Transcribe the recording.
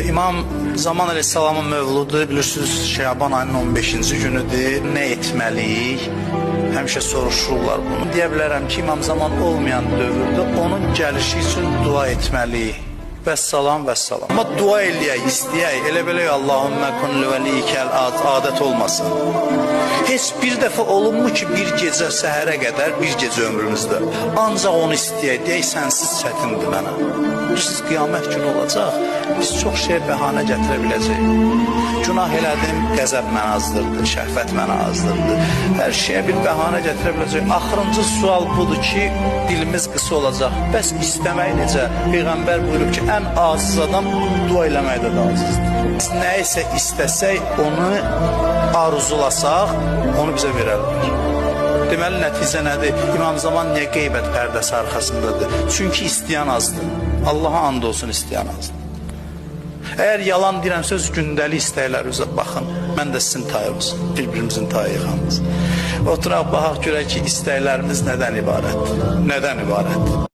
Ee, İmam Zaman Aleyhisselamın mövludu bilirsiniz Şaban ayının 15-ci günüdür. Nə etməliyik? Həmişə soruşurlar bunu. Deyə bilərəm ki, İmam Zaman olmayan dövrdə onun gəlişi üçün dua etməliyik. Vəssalam, vəssalam. Amma dua eləyək, istəyək. Elə belə Allahümmə kun vəlikəl adət olmasın. Heç bir dəfə olunmu ki, bir gecə səhərə qədər, bir gecə ömrümüzdə ancaq onu istəyək, deyək sənsiz çətindir mənə. Bilirsiniz, qiyamət günü olacaq, biz çox şey bəhanə gətirə biləcəyik. Günah elədim, qəzəb mənə azdırdı, şəhvət mənə azdırdı. Hər şeyə bir bəhanə gətirə biləcəyik. Axırıncı sual budur ki, dilimiz qısa olacaq. Bəs istəmək necə? Peyğəmbər buyurub ki, ən aciz adam dua eləməkdə də acizdir. Biz nə isə istəsək, onu arzulasaq, onu bizə verərlər. Deməli nəticə nədir? İmam Zaman niyə qeybət pərdəsi arxasındadır? Çünki istəyən azdır. Allaha and olsun istəyən azdır. Əgər yalan deyirəmsə öz gündəlik istəklərinizə baxın. Mən də sizin tayınız, bir-birimizin tayıyığımız. Oturaq baxaq görək ki, istəklərimiz nədən ibarətdir? Nədən ibarətdir?